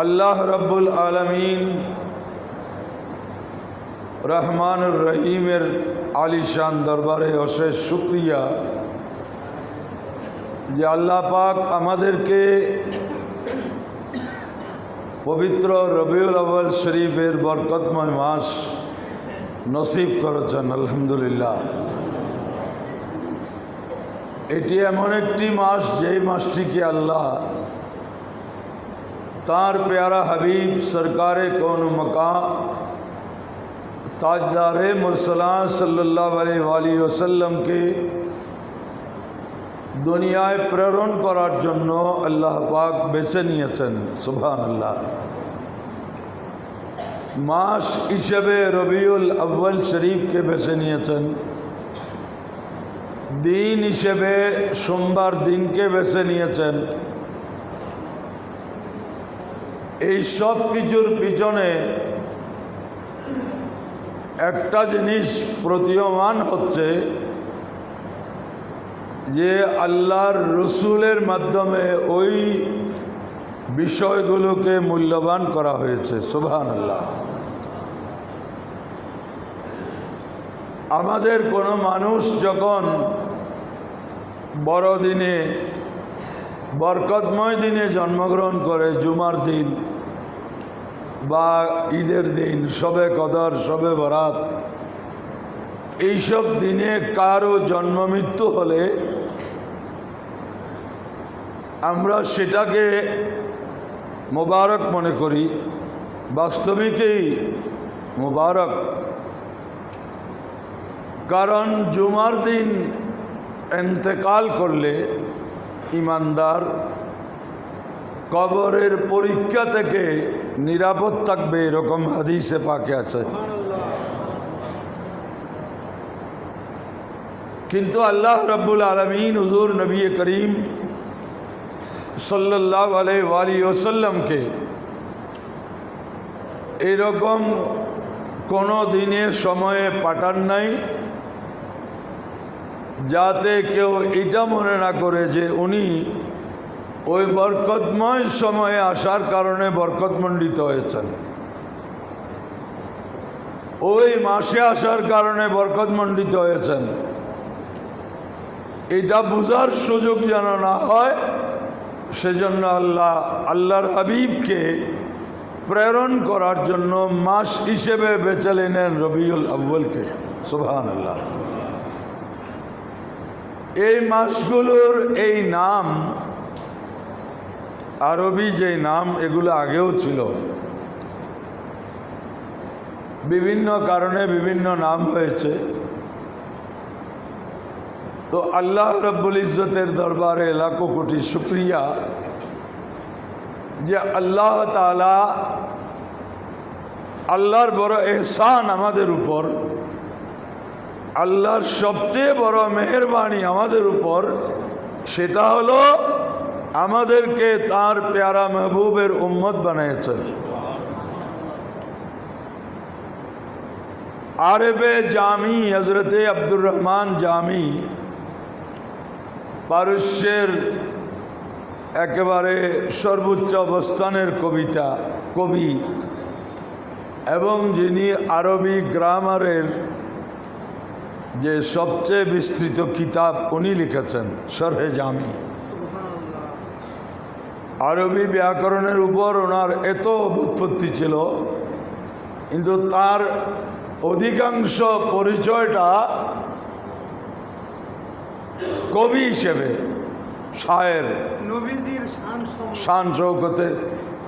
আল্লাহ রব্বুল আলমিন রহমানুর রহিমের আলিশান দরবারে অশেষ শুক্রিয়া যে আল্লাহ পাক আমাদেরকে পবিত্র রবিউল আউ্ল শরীফের বরকতময় মাস নসিব করেছেন, আলহামদুলিল্লাহ। এটি এমন একটি মাস, যেই মাসটিকে আল্লাহ تار پیارا حبیب سرکار کون مکان تاجدار مرسلان صلی اللہ علیہ وآلہ وسلم کے دنیا پر اللہ پاک بیسے سبحان اللہ۔ ماس عشب ربیع الاول شریف کے بچے دین عشب سومبار دن کے بچے এই সব কিছুর পিছনে একটা জিনিস প্রতীয়মান হচ্ছে যে আল্লাহর রসুলের মাধ্যমে ওই বিষয়গুলোকে মূল্যবান করা হয়েছে। সুবহান আল্লাহ আমাদের কোনো মানুষ যখন বড়দিনে, বরকতময় দিনে জন্মগ্রহণ করে, জুমার দিন বা ঈদের দিন, সবে কদর, সবে বরাত, এইসব দিনে কারও জন্ম মৃত্যু হলে আমরা সেটাকে মোবারক মনে করি, বাস্তবিকেই মোবারক। কারণ জুমার দিন এন্তেকাল করলে ইমানদার কবরের পরীক্ষা থেকে নিরাপদ থাকবে, এরকম হাদিসে পাকে আছে। কিন্তু আল্লাহ রব্বুল আলমিন হুজুর নবী করিম সাল্লাহ আলি ওসাল্লামকে এরকম কোনো দিনের সময়ে পাঠান নাই যাতে কেউ এটা মনে না করে যে উনি ওই বরকতময় সময়ে আসার কারণে বরকতমণ্ডিত হয়েছেন। ওই মাসে আসার কারণে বরকতমণ্ডিত হয়েছেন। এটা বোঝার সুযোগ যেন না হয়, সেজন্য আল্লাহ, আল্লাহর হাবিবকে প্রেরণ করার জন্য মাস হিসেবে বেছে নেন রবিউল আব্বুলকে সুবহান আল্লাহ এই মাসগুলোর এই নাম আরবি যে নাম, এগুলো আগেও ছিল। বিভিন্ন কারণে বিভিন্ন নাম হয়েছে। তো আল্লাহ রব্বুল ইজতের দরবারে লাখো কোটি শুক্রিয়া যে আল্লাহ তালা আল্লাহর বড় এহসান আমাদের উপর, আল্লাহর সবচেয়ে বড় মেহরবানি আমাদের উপর, সেটা হলো আমাদেরকে তার প্যারা মেহবুবের উম্মত বানিয়েছেন আরেফে জামি হজরতে আব্দুর রহমান জামি, পারস্যের একেবারে সর্বোচ্চ অবস্থানের কবিতা, কবি এবং যিনি আরবি গ্রামারের যে সবচেয়ে বিস্তৃত কিতাব, উনি লিখেছেন সরহে জামি। আরবি ব্যাকরণের উপর ওনার এত উৎপত্তি ছিল কিন্তু তার অধিকাংশ পরিচয়টা কবি হিসেবে শায়ের নবীজির শান শৌকতে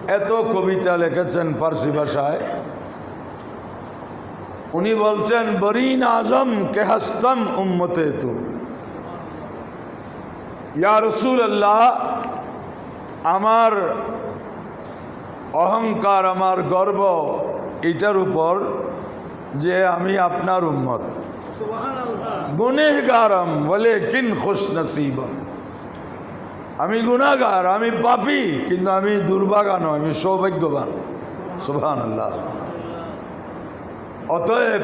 এত কবিতা লিখেছেন ফার্সি ভাষায়। উনি বলছেন বরিন আজম কে হস্তম উম্মতে তু? ইয়া রসুল আল্লাহ আমার অহংকার আমার গর্ব এটার উপর যে আমি আপনার উম্মত। গুনেহগারম বলে কিন খুশ নসিবম আমি গুণাগার আমি পাপি কিন্তু আমি দুর্ভাগা নয় আমি সৌভাগ্যবান। সুবহান আল্লাহ অতএব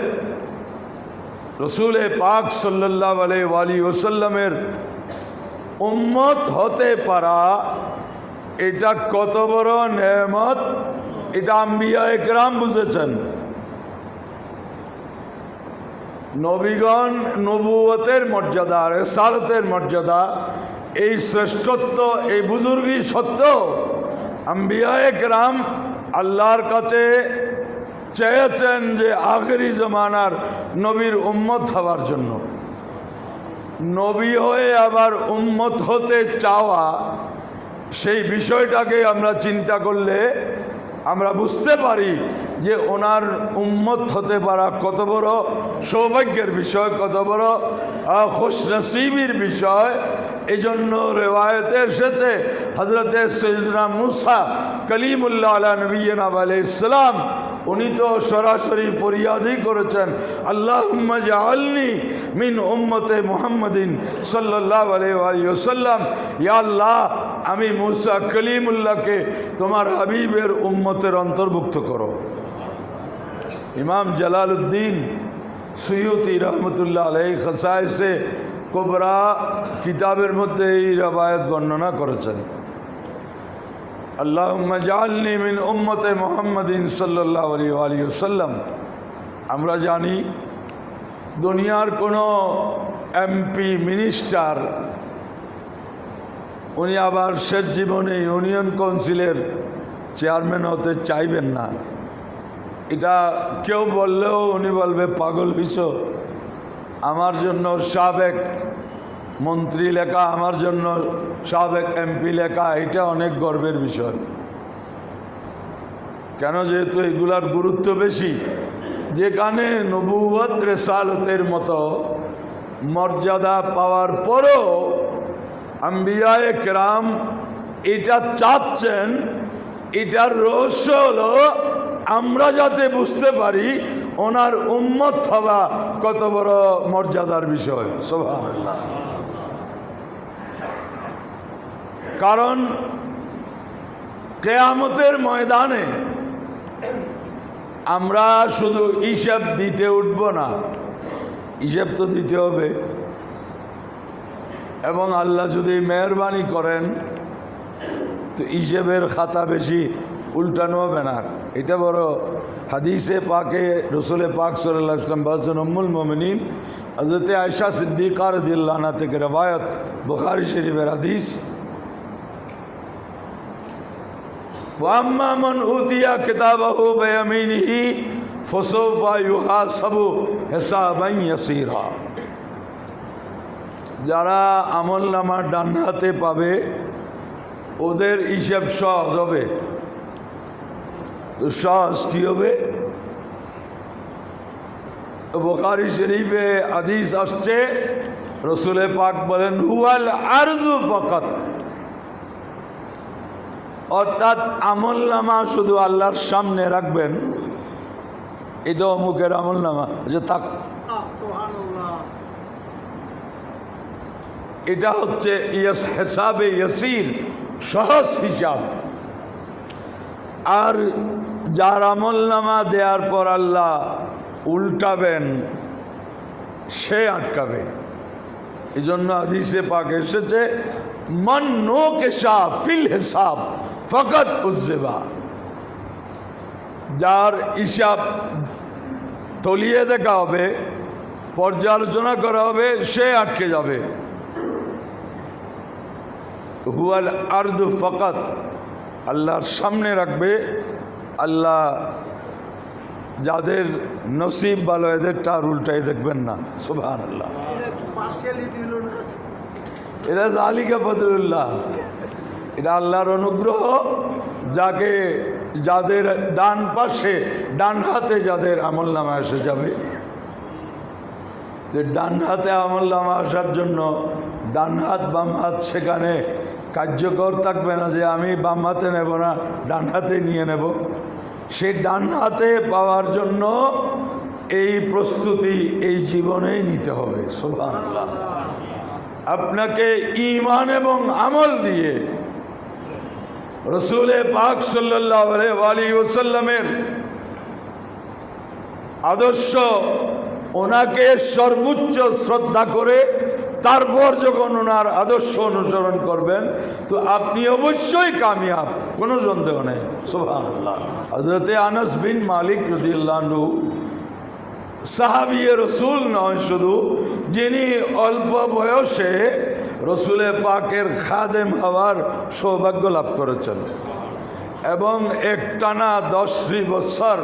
রসুলে পাক সাল্লাহ আলাই ওয়ালি ওসাল্লামের উম্মত হতে পারা এটা কত বড় নেমত এটা আম্বিয়া একরাম বুঝেছেন। নবীগণ নবুয়তের মর্যাদা আর রেসালতের মর্যাদা, এই শ্রেষ্ঠত্ব, এই বুজুর্গি সত্য আম্বিয়া একরাম আল্লাহর কাছে চেয়েছেন যে আখেরি জমানার নবীর উম্মত হওয়ার জন্য। নবী হয়ে আবার উম্মত হতে চাওয়া সেই বিষয়টাকে আমরা চিন্তা করলে আমরা বুঝতে পারি যে ওনার উম্মত হতে পারা কত বড় সৌভাগ্যের বিষয়, কত বড় খুশ নসিবির বিষয়। এই জন্য রেওয়ায়তে এসেছে হজরতে সৈদনা মুসা কলিমুল্লাহ আলা নবীনা আলাইসালাম উনি তো সরাসরি ফরিয়াদই করেছেন। আল্লাহ আলনি মিন উম্মতে মুহাম্মদিন সাল্লাহ আলাইসাল্লাম ইয়া আল্লাহ আমি মুসা কলিমুল্লাহকে তোমার হাবিবের উম্মতের অন্তর্ভুক্ত করো। ইমাম জালালউদ্দিন সৈয়দি রহমতুল্লাহ আলাই খসাইসে কোবরা কিতাবের মধ্যে এই রবায়ত বর্ণনা করেছেন। আল্লাহ জালনি মিন উম্মতে মোহাম্মদিন সাল্লাহ আলী আলী সাল্লাম আমরা জানি, দুনিয়ার কোনো এমপি, মিনিস্টার উনি আবার শেষ জীবনে ইউনিয়ন কাউন্সিলের চেয়ারম্যান হতে চাইবেন না। এটা কেউ বললেও উনি বলবে, পাগল হইছ। আমার জন্য সাবেক মন্ত্রী লেখা, আমার জন্য সাবেক এমপি লেখা, এটা অনেক গর্বের বিষয়। কেন যেহেতু এগুলার গুরুত্ব বেশি, যেখানে নবুয়ত রেসালতের মতো মর্যাদা পাওয়ার পরও আম্বিয়ায় কেরাম এটা চাচ্ছেন, এটার রহস্য হলো আমরা যাতে বুঝতে পারি ওনার উম্মত হওয়া কত বড় মর্যাদার বিষয়। সোভানুল্লাহ কারণ কেয়ামতের ময়দানে আমরা শুধু হিসাব দিতে উঠব না, হিসাব তো দিতে হবে। এবং আল্লাহ যদি মেহরবানি করেন, তো হিসেবের খাতা বেশি উল্টানো হবে না। এটা বড় হাদিসে পাকে, রসুলে পাক সাল্লাহ ইসলাম বাজন উম্মুল মোমিনিন। হজরতে আয়সা সিদ্দিকার দিল্লানা থেকে রবায়ত বুখারি শরীফের হাদিস। ওয়াম্মা মান উতিয়া কিতাবাহু বিয়ামিনিহি, ফসৌফা ইউহাসাবু হিসাবান ইয়াসীরা। যারা আমল নামার ডান হাতে পাবে, ওদের হিসেব সহজ হবে। তো সহজ কী হবে? বোখারি শরীফে আদিস আসছে রসুলে পাক বলেন, হুয়াল আরজু ফকত। অর্থাৎ আমল নামা শুধু আল্লাহর সামনে রাখবেন এটা অমুকের আমল নামা। যে থাক। এটা হচ্ছে ইয়াস হেসাবে ইয়াসির, সহজ হিসাব। আর যার আমল নামা দেওয়ার পর আল্লাহ উল্টাবেন, সে আটকাবে। এই জন্য আদিসে পাক এসেছে, মন নো কেশা ফিল হিসাব, ফকত উজ্জেবা। যার হিসাব তলিয়ে দেখা হবে, পর্যালোচনা করা হবে, সে আটকে যাবে। হুয়াল আর্দু ফকাত। আল্লাহর সামনে রাখবে। আল্লাহ যাদের নসিব ভালো এদেরটা আর উল্টাই দেখবেন না। সুবহান আল্লাহ এটা জালিকা ফজলুল্লাহ। এটা আল্লাহর অনুগ্রহ। যাকে, যাদের ডান পাশে, ডান হাতে যাদের আমল নামা এসে যাবে। যে ডান হাতে আমল নামা আসার জন্য, ডান হাত বাম হাত সেখানে কার্যকর থাকবে না যে আমি বাম হাতে নেব না, ডান হাতে নিয়ে নেব। সেই ডান হাতে পাওয়ার জন্য এই প্রস্তুতি এই জীবনেই নিতে হবে, সুবহানাল্লাহ। আপনাকে ইমান এবং আমল দিয়ে রসুলে পাক সাল্লাহ ওসাল্লামের আদর্শ ওনাকে সর্বোচ্চ শ্রদ্ধা করে তারপর যখন ওনার আদর্শ অনুসরণ করবেন, তো আপনি অবশ্যই কামিয়াব। কোনো সন্দেহ নেই। সোহান আল্লাহ হজরতে আনস বিন মালিক রদিউল্লাহু সাহাবিয়ে রসুল নয় শুধু, যিনি অল্প বয়সে রসুলে পাকের খাদেম হওয়ার সৌভাগ্য লাভ করেছেন এবং একটানা দশটি বৎসর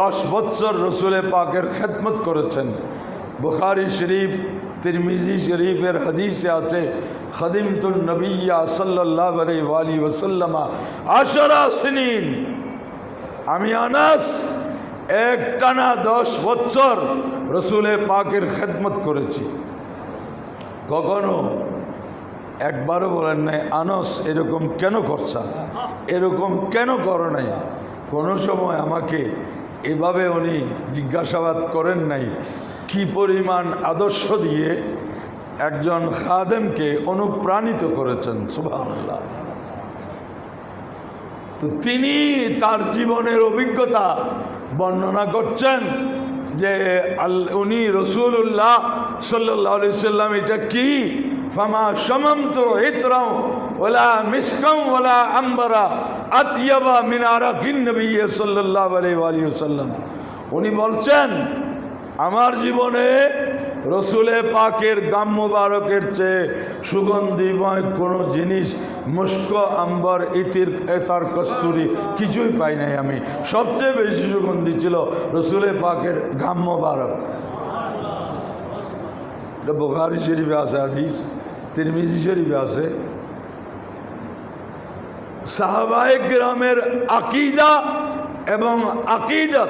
দশ বৎসর রসুলে পাকের খেদমত করেছেন। বুখারি শরীফ তিরমিজি শরীফের হাদিসে আছে খদিমতুল নবিয়া সাল্লাহ আলি ওসাল্লামা আশরা সিনিন। আমি আনাস, এক টানা দশ বছর রসুলে পাকের খেদমত করেছি। কখনো একবারও বলেন নাই, আনস, এরকম কেন করছা? এরকম কেন করো নাই? কোনো সময় আমাকে এভাবে উনি জিজ্ঞাসাবাদ করেন নাই। কি পরিমাণ আদর্শ দিয়ে একজন খাদেমকে অনুপ্রাণিত করেছেন, সুবহানাল্লাহ। তো তিনি তার জীবনের অভিজ্ঞতা বর্ণনা করছেন যে, আল উনি রসুল্লাহ সাল্লাহ সাল্লাম এটা কি? ফামা সমম তো হিতরাও ওলা মিসকম ওলা আম্বরা আতিয়াবা মিনারা কিন নবী সাল্লাহ আলী সাল্লাম উনি বলছেন আমার জীবনে রসুলে পাকের গাম মুবারকের চেয়ে সুগন্ধিময় কোনো জিনিস মুস্ক আম্বর, ইতির, এতার, কস্তুরি কিছুই পাই নাই আমি। সবচেয়ে বেশি সুগন্ধি ছিল রসুলে পাকের গাম মুবারক। বুখারি শরীফে আছে, হাদিস। তিরমিজি শরীফে আছে। সাহাবায়ে গ্রামের আকিদা এবং আকিদত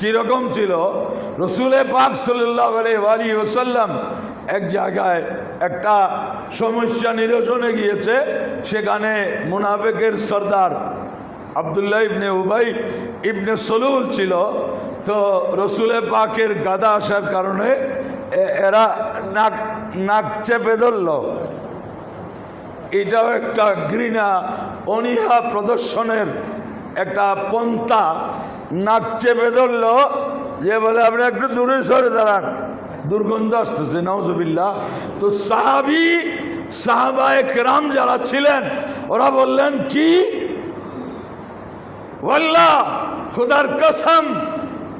কীরকম ছিল, রসুলে পাক সাল্লাহ আলী ওসাল্লাম এক জায়গায় একটা সমস্যা নিরসনে গিয়েছে, সেখানে মুনাফেকের সর্দার আবদুল্লাহ ইবনে উবাই ইবনে সলুল ছিল। তো রসুলে পাকের গাদা আসার কারণে এরা নাক নাক চেপে ধরল। এটাও একটা ঘৃণা, অনীহা প্রদর্শনের একটা পন্থা। নাক চেপে ধরল যে বলে, আপনি একটু দূরে সরে দাঁড়ান। দুর্গন্ধ আসতেছে নওজবিল্লা তো সাহাবি সাহাবায় রাম যারা ছিলেন, ওরা বললেন, কি? ওয়াল্লাহ, খুদার কসম।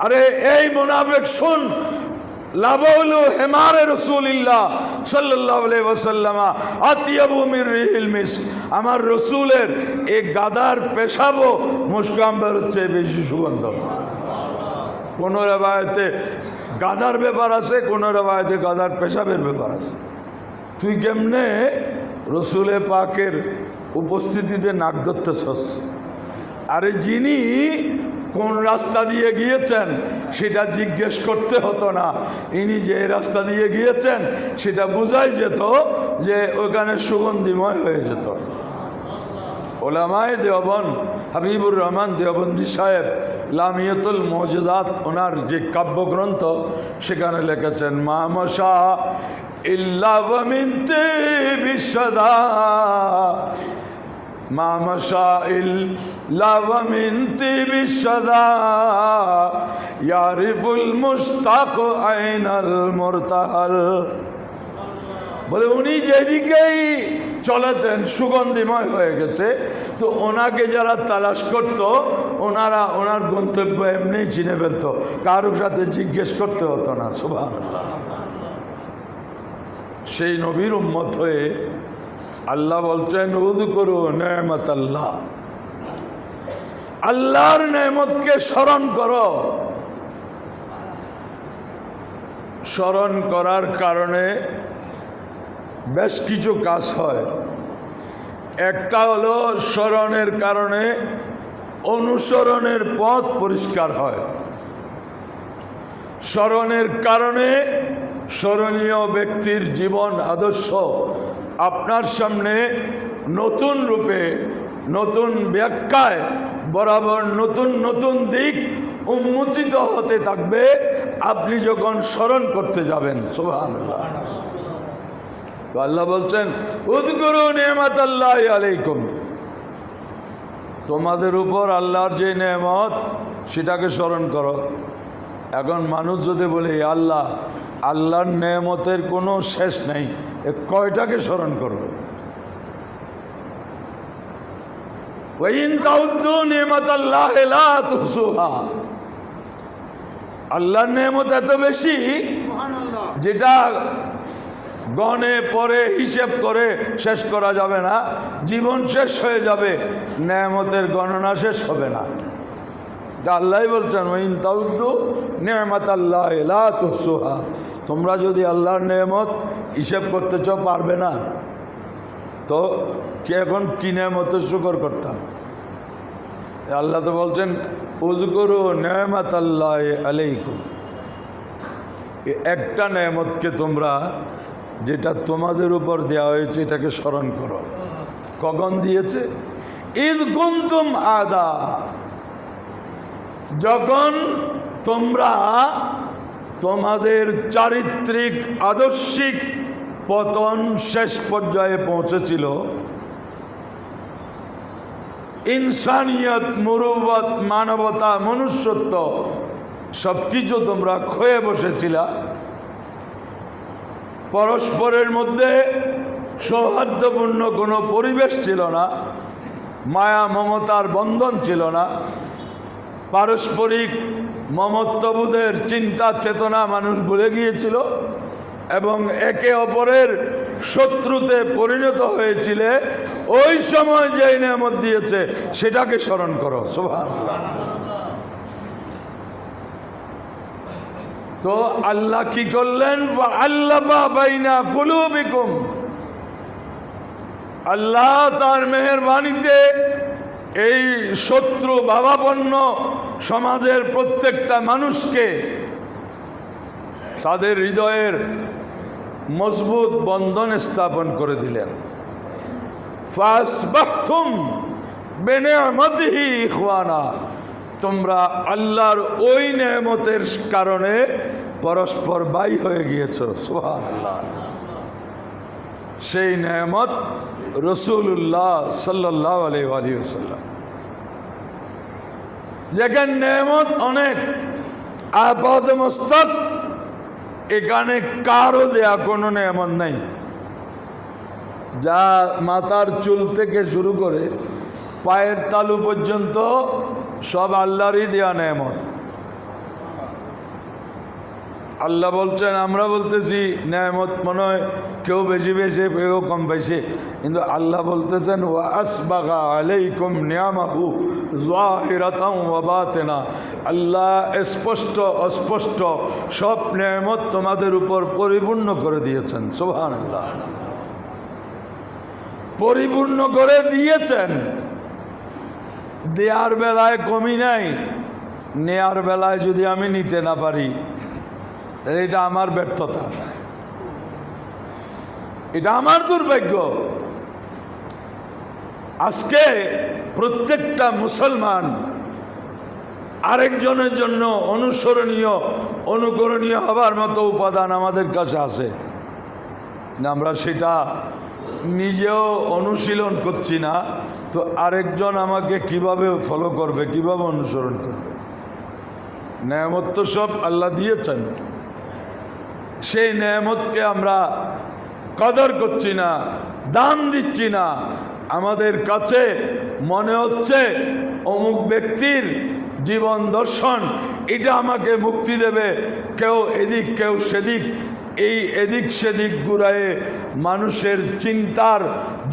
আরে, এই মোনাবেক শুন লাবাউলু হেমারে রসুলিল্লাহ সাল্লাহ ওসাল্লামা আতিয়াবু মির রিহিল মিস আমার রসুলের এই গাদার পেশাবো মুস্কাম্বার হচ্ছে বেশি সুগন্ধ। কোন রেবায়তে গাদার ব্যাপার আছে, কোন রেবায়তে গাদার পেশাবের ব্যাপার আছে। তুই কেমনে রসুলে পাকের উপস্থিতিতে নাক ধরতেছস? আরে যিনি কোন রাস্তা দিয়ে গিয়েছেন সেটা জিজ্ঞেস করতে হতো না। ইনি যে রাস্তা দিয়ে গিয়েছেন সেটা বোঝাই যেত যে ওখানে সুগন্ধিময় হয়ে যেত। ওলামায় দেওবন হাবিবুর রহমান দেওবন্দি সাহেব লামিয়তুল মৌজুদাত, ওনার যে কাব্যগ্রন্থ, সেখানে লিখেছেন মামশা ইল্লামিনতে বিশ্বদা মামশা ইল্লামিনতে বিশ্বদা, ইয়ারিফুল মুস্তাক আইনাল মুরতাহাল। বলে উনি যেদিকেই চলেছেন, সুগন্ধিময় হয়ে গেছে, তো ওনাকে যারা তালাশ করত, ওনারা ওনার গন্তব্য এমনি চিনে ফেলত। কারোর সাথে জিজ্ঞেস করতে হতো না সুভান সেই নবীর উম্মত হয়ে আল্লাহ বলছেন উদু করু নেমত আল্লাহ আল্লাহর নেমতকে স্মরণ করো। স্মরণ করার কারণে বেশ কিছু কাজ হয়। একটা হলো স্মরণের কারণে অনুসরণের পথ পরিষ্কার হয়। স্মরণের কারণে স্মরণীয় ব্যক্তির জীবন আদর্শ আপনার সামনে নতুন রূপে, নতুন ব্যাখ্যায়, বরাবর নতুন নতুন দিক উন্মোচিত হতে থাকবে, আপনি যখন স্মরণ করতে যাবেন তো আল্লাহ বলছেন, উদ্গুরু নেমাত আল্লাহ আলাইকুম। তোমাদের উপর আল্লাহর যে নেমত সেটাকে স্মরণ করো। এখন মানুষ যদি বলে আল্লাহ আল্লাহর নেয়ামতের কোনো শেষ নেই। কয়টাকে স্মরণ করবে? আল্লাহর নেয়ামত এত বেশি যেটা গনে, পরে, হিসেব করে শেষ করা যাবে না। জীবন শেষ হয়ে যাবে। নেয়ামতের গণনা শেষ হবে না। এটা আল্লাহ বলছেন ওইন তাউদ্দু নেয়ামত আল্লাহ লা তুহসুহা। তোমরা যদি আল্লাহর নেয়ামত হিসেব করতে চাও, পারবে না। তো কে এখন কি নেয়ামতের শুকর করতাম? আল্লাহ তো বলছেন উজগুরু নেয়ামত আল্লাহ আলাইকুম একটা নেয়ামতকে তোমরা, যেটা তোমাদের উপর দেওয়া হয়েছে, এটাকে স্মরণ করো। কখন দিয়েছে? ঈদ গুমতুম আদা। যখন তোমরা তোমাদের চারিত্রিক আদর্শিক পতন শেষ পর্যায়ে পৌঁছেছিল, ইনসানিয়ত মুরুবত মানবতা, মনুষ্যত্ব সব কিছু তোমরা ক্ষয়ে বসেছিলা। পরস্পরের মধ্যে সৌহার্দ্যপূর্ণ কোনো পরিবেশ ছিল না, মায়া, মমতার বন্ধন ছিল না পারস্পরিক মমত্ববোধের চিন্তা চেতনা মানুষ ভুলে গিয়েছিল এবং একে অপরের শত্রুতে পরিণত হয়েছিলে, ওই সময় যে নিয়ামত দিয়েছে, সেটাকে স্মরণ করো। সোভা তো আল্লাহ কি করলেন? আল্লাহ বাইনা কুলুবিকুম। আল্লাহ তার মেহরবানিতে এই শত্রু ভাবাপন্ন সমাজের প্রত্যেকটা মানুষকে তাদের হৃদয়ের মজবুত বন্ধন স্থাপন করে দিলেন। তোমরা আল্লাহর ওই নেমতের কারণে পরস্পর বাই হয়ে গিয়েছো। সোহান আল্লাহ সেই নেমত রসুল্লাহ সাল্লাহ আলহিসাল্লাম যেখানে নেমত অনেক আপাদ মস্তক এখানে কারও দেয়া কোনো নেমত নেই। যা মাথার চুল থেকে শুরু করে পায়ের তালু পর্যন্ত সব আল্লাহরই দেয়া নেমত আল্লাহ বলছেন, আমরা বলতেছি নেমত মনে হয় কেউ বেশি পেয়েছে কেউ কম পাইছে কিন্তু আল্লাহ বলতেছেন ও আসবাগা আলাইকুম নিয়ামাহু জাহিরাতাম ওয়া বাতেনা। আল্লাহ স্পষ্ট, অস্পষ্ট সব নেমত তোমাদের উপর পরিপূর্ণ করে দিয়েছেন সোহান আল্লাহ পরিপূর্ণ করে দিয়েছেন। দেয়ার বেলায় কমি নাই, নেয়ার বেলায় যদি আমি নিতে না পারি এটা আমার ব্যর্থতা। এটা আমার দুর্ভাগ্য। আজকে প্রত্যেকটা মুসলমান আরেকজনের জন্য অনুসরণীয়, অনুকরণীয় হবার মতো উপাদান আমাদের কাছে আছে। আমরা সেটা নিজেও অনুশীলন করছি না, তো আরেকজন আমাকে কীভাবে ফলো করবে, কীভাবে অনুসরণ করবে? নেয়ামত তো সব আল্লাহ দিয়েছেন। সেই নেয়ামতকে আমরা কদর করছি না, দান দিচ্ছি না। আমাদের কাছে মনে হচ্ছে অমুক ব্যক্তির জীবন দর্শন, এটা আমাকে মুক্তি দেবে। কেউ এদিক, কেউ সেদিক, এই এদিক সেদিক ঘুরায়ে মানুষের চিন্তার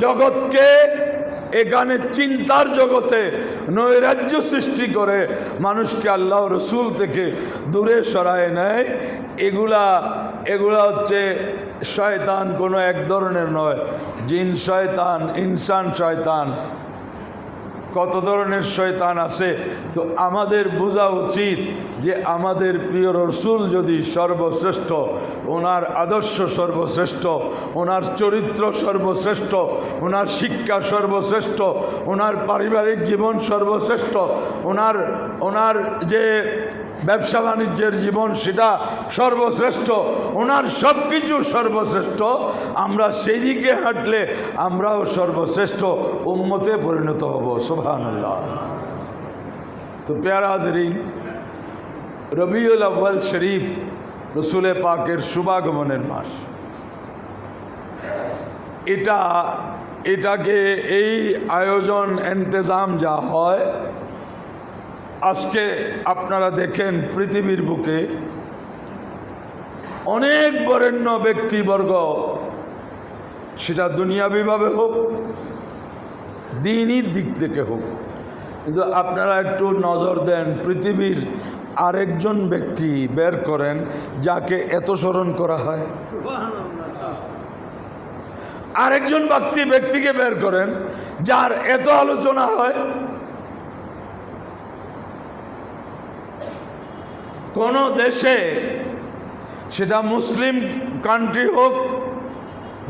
জগৎকে, এখানে চিন্তার জগতে নৈরাজ্য সৃষ্টি করে মানুষকে আল্লাহ রসুল থেকে দূরে সরায় নেয়। এগুলা এগুলা হচ্ছে শয়তান কোনো এক ধরনের নয়। জিন শয়তান, ইনসান শয়তান। কত ধরনের শয়তান আছে? তো আমাদের বোঝা উচিত যে আমাদের প্রিয় রসুল যদি সর্বশ্রেষ্ঠ, ওনার আদর্শ সর্বশ্রেষ্ঠ, ওনার চরিত্র সর্বশ্রেষ্ঠ, ওনার শিক্ষা সর্বশ্রেষ্ঠ, ওনার পারিবারিক জীবন সর্বশ্রেষ্ঠ, ওনার ওনার যে ব্যবসা বাণিজ্যের জীবন সেটা সর্বশ্রেষ্ঠ। ওনার সব কিছু সর্বশ্রেষ্ঠ। আমরা সেই দিকে হাঁটলে আমরাও সর্বশ্রেষ্ঠ উম্মতে পরিণত হব, সুবহানাল্লাহ। তো পেয়ারা হাজরিন, রবিউল আব্বাল শরীফ রসুলে পাকের শুভাগমনের মাস। এটা, এটাকে এই আয়োজন, এন্তেজাম যা হয় আজকে আপনারা দেখেন পৃথিবীর বুকে অনেক বরেণ্য ব্যক্তিবর্গ, সেটা দুনিয়াবিভাবে হোক, দিনই দিক থেকে হোক। কিন্তু আপনারা একটু নজর দেন, পৃথিবীর আরেকজন ব্যক্তি বের করেন যাকে এত স্মরণ করা হয়। আরেকজন ব্যক্তি, ব্যক্তিকে বের করেন যার এত আলোচনা হয়। কোন দেশে, সেটা মুসলিম কান্ট্রি হোক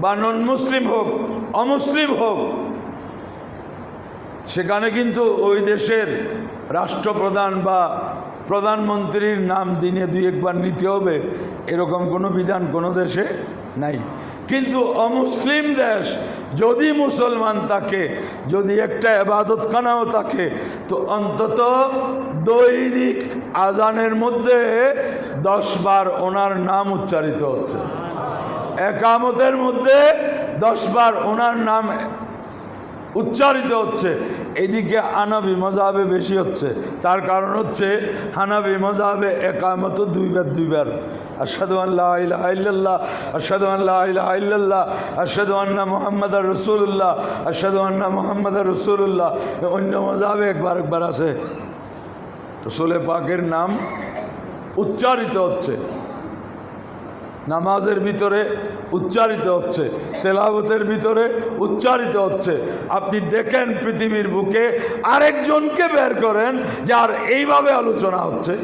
বা নন মুসলিম হোক, অমুসলিম হোক, সেখানে কিন্তু ওই দেশের রাষ্ট্রপ্রধান বা প্রধানমন্ত্রীর নাম দিনে দুই একবার নিতে হবে, এরকম কোনো বিধান কোনো দেশে নাই। কিন্তু অমুসলিম দেশ, যদি মুসলমান থাকে, যদি একটা এবাদতখানাও থাকে, তো অন্তত দৈনিক আজানের মধ্যে দশবার ওনার নাম উচ্চারিত হচ্ছে। একামতের মধ্যে দশবার ওনার নাম উচ্চারিত হচ্ছে। এদিকে হানাবি মজাবে বেশি হচ্ছে। তার কারণ হচ্ছে হানাবি মজাবে একামত দুইবার দুইবার। আসাদু আল্লাহ ইল্লাল্লাহ আসাদু আল্লাহ ইল্লাল্লাহ আসাদু আন্না মোহাম্মদ রসুল্লাহ আসাদু আন্না মোহাম্মদ আর রসুল্লাহ অন্য মজাবে একবার একবার আছে। রসুলে পাকের নাম উচ্চারিত হচ্ছে। নামাজের ভিতরে উচ্চারিত হচ্ছে। তেলাবতের ভিতরে উচ্চারিত হচ্ছে। আপনি দেখেন পৃথিবীর বুকে আরেকজনকে বের করেন যার এইভাবে আলোচনা হচ্ছে।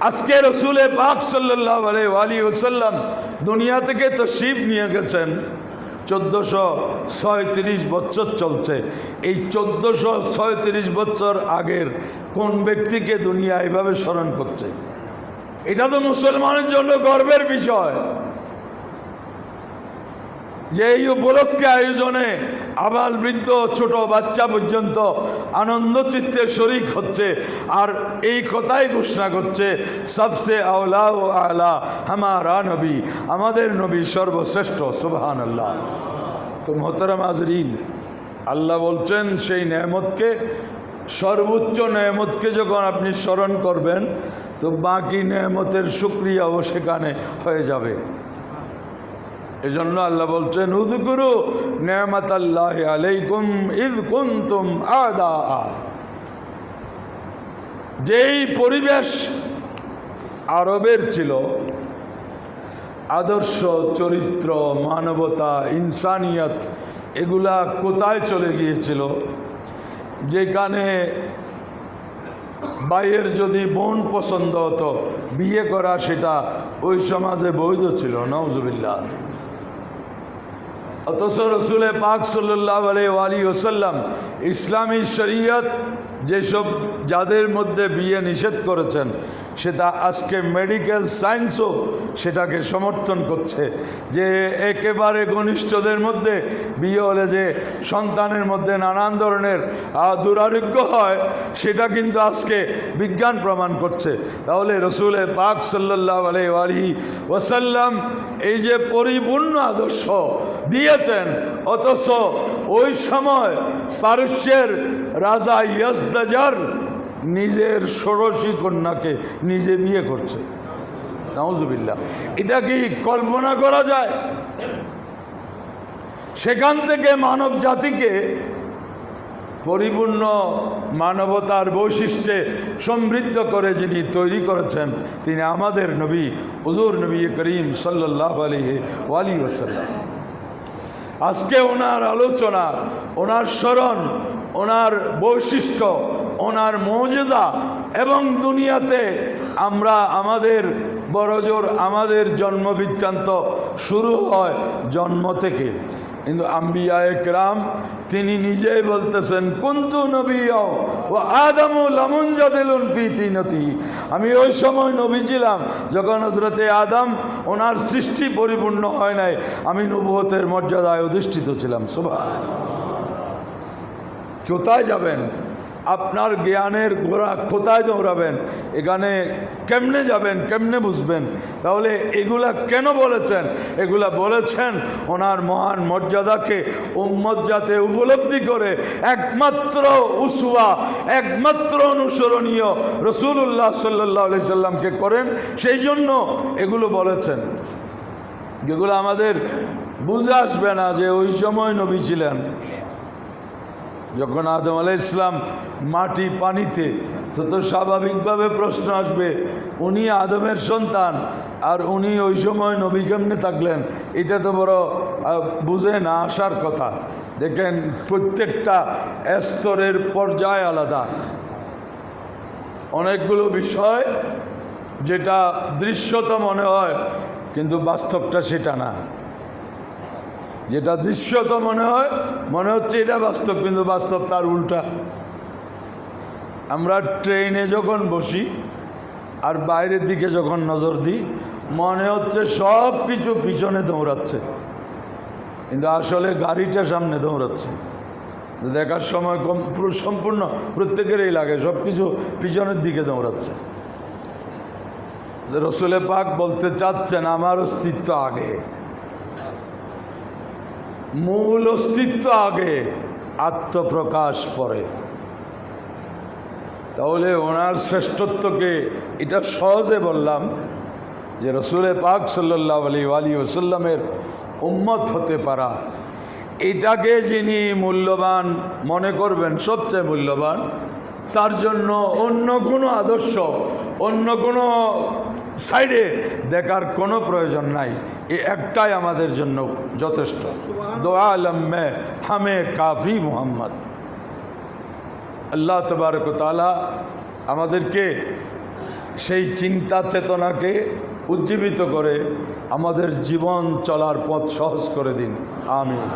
আজকে রসুলে পাক সাল্লাহ আলী ওসাল্লাম দুনিয়া থেকে তো শিব নিয়ে গেছেন। চোদ্দোশো ছয়ত্রিশ বছর চলছে। এই চোদ্দোশো ছয়ত্রিশ বছর আগের কোন ব্যক্তিকে দুনিয়া এইভাবে স্মরণ করছে? এটা তো মুসলমানের জন্য গর্বের বিষয়। যে এই উপলক্ষে আয়োজনে আবাল বৃদ্ধ, ছোট বাচ্চা পর্যন্ত আনন্দ চিত্তে শরিক হচ্ছে আর এই কথাই ঘোষণা করছে, সবসে আওলা ও আলা হামারা নবী, আমাদের নবী সর্বশ্রেষ্ঠ সুবহান আল্লাহ তো মোহতারাম আল্লাহ বলছেন, সেই নেয়ামতকে সর্বোচ্চ নেয়ামতকে যখন আপনি স্মরণ করবেন, তো বাকি নেয়ামতের সুক্রিয়াও সেখানে হয়ে যাবে। এজন্য আল্লাহ বলছেন উদগুরু নেয়ামত আল্লাহ আলাইকুম ইদ কুন্তুম আদা যেই পরিবেশ আরবের ছিল, আদর্শ, চরিত্র, মানবতা, ইনসানিয়ত, এগুলা কোথায় চলে গিয়েছিল? যেখানে বাইয়ের যদি বোন পছন্দ হতো, বিয়ে করা সেটা ওই সমাজে বৈধ ছিল নওজুবিল্লাহ অথচ রসুলে পাক সাল্লাহ আলী ওসাল্লাম ইসলামী শরীয়ত যেসব যাদের মধ্যে বিয়ে নিষেধ করেছেন, সেটা আজকে মেডিকেল সায়েন্সও সেটাকে সমর্থন করছে। যে একেবারে ঘনিষ্ঠদের মধ্যে বিয়ে হলে যে সন্তানের মধ্যে নানান ধরনের দুরারোগ্য হয়, সেটা কিন্তু আজকে বিজ্ঞান প্রমাণ করছে। তাহলে রসুলে পাক সাল্লাহ আলী ওসাল্লাম এই যে পরিপূর্ণ আদর্শ দিয়েছেন, অথচ ওই সময় পারস্যের রাজা ইয়াজদাজার নিজের ষোড়শী কন্যাকে নিজে বিয়ে করছে। নাউজুবিল্লাহ। এটা কি কল্পনা করা যায়? সেখান থেকে মানব জাতিকে পরিপূর্ণ মানবতার বৈশিষ্ট্যে সমৃদ্ধ করে যিনি তৈরি করেছেন, তিনি আমাদের নবী, হুজুর নবী করিম সাল্লাহ আলহি ওয়ালি ওসাল্লাম আজকে ওনার আলোচনা, ওনার স্মরণ ওনার বৈশিষ্ট্য, ওনার মর্যাদা এবং দুনিয়াতে আমরা আমাদের বড়জোর আমাদের জন্ম বৃত্তান্ত শুরু হয় জন্ম থেকে। কিন্তু আম্বিয়া একরাম তিনি নিজেই বলতেছেন, কুন্তু নবী ও আদমু লামুনজাদিলুন ফি তিনতি। আমি ওই সময় নবী ছিলাম, যখন হজরতে আদম ওনার সৃষ্টি পরিপূর্ণ হয় নাই, আমি নবুয়তের মর্যাদায় অধিষ্ঠিত ছিলাম সুভা কোথায় যাবেন? আপনার জ্ঞানের গোড়া কোথায় দৌড়াবেন? এখানে কেমনে যাবেন? কেমনে বুঝবেন? তাহলে এগুলা কেন বলেছেন? এগুলা বলেছেন ওনার মহান মর্যাদাকে উম্মত যাতে উপলব্ধি করে একমাত্র উসুয়া একমাত্র অনুসরণীয় রসুল্লাহ সাল্লাহ আলি সাল্লামকে করেন, সেই জন্য এগুলো বলেছেন। যেগুলো আমাদের বুঝে আসবে না যে ওই সময় নবী ছিলেন। যখন আদম আলাহ ইসলাম মাটি পানিতে, তো তো স্বাভাবিকভাবে প্রশ্ন আসবে, উনি আদমের সন্তান আর উনি ওই সময় নবী কেমনে থাকলেন? এটা তো বড় বুঝে না আসার কথা। দেখেন, প্রত্যেকটা স্তরের পর্যায় আলাদা। অনেকগুলো বিষয় যেটা দৃশ্যত মনে হয়, কিন্তু বাস্তবটা সেটা না। যেটা দৃশ্যত মনে হয়, মনে হচ্ছে এটা বাস্তব, কিন্তু বাস্তব তার উল্টা। আমরা ট্রেনে যখন বসি আর বাইরের দিকে যখন নজর দিই, মনে হচ্ছে সব কিছু পিছনে দৌড়াচ্ছে। কিন্তু আসলে গাড়িটা সামনে দৌড়াচ্ছে। দেখার সময় কম, পুরো সম্পূর্ণ, প্রত্যেকেরই লাগে, সব কিছু পিছনের দিকে দৌড়াচ্ছে। রসুলে পাক বলতে চাচ্ছেন আমার অস্তিত্ব আগে। মূল অস্তিত্ব আগে, আত্মপ্রকাশ পরে। তাহলে ওনার শ্রেষ্ঠত্বকে এটা সহজে বললাম যে রসুলে পাক সাল্লাহ আলী আলী ওসাল্লামের উম্মত হতে পারা। এটাকে যিনি মূল্যবান মনে করবেন, সবচেয়ে মূল্যবান, তার জন্য অন্য কোনো আদর্শ, অন্য কোনো সাইডে দেখার কোনো প্রয়োজন নাই। এ একটাই আমাদের জন্য যথেষ্ট। দোয়া আলম্মে হামে কাফি মোহাম্মদ। আল্লাহ তবারক তালা আমাদেরকে সেই চিন্তা চেতনাকে উজ্জীবিত করে আমাদের জীবন চলার পথ সহজ করে দিন। আমিন।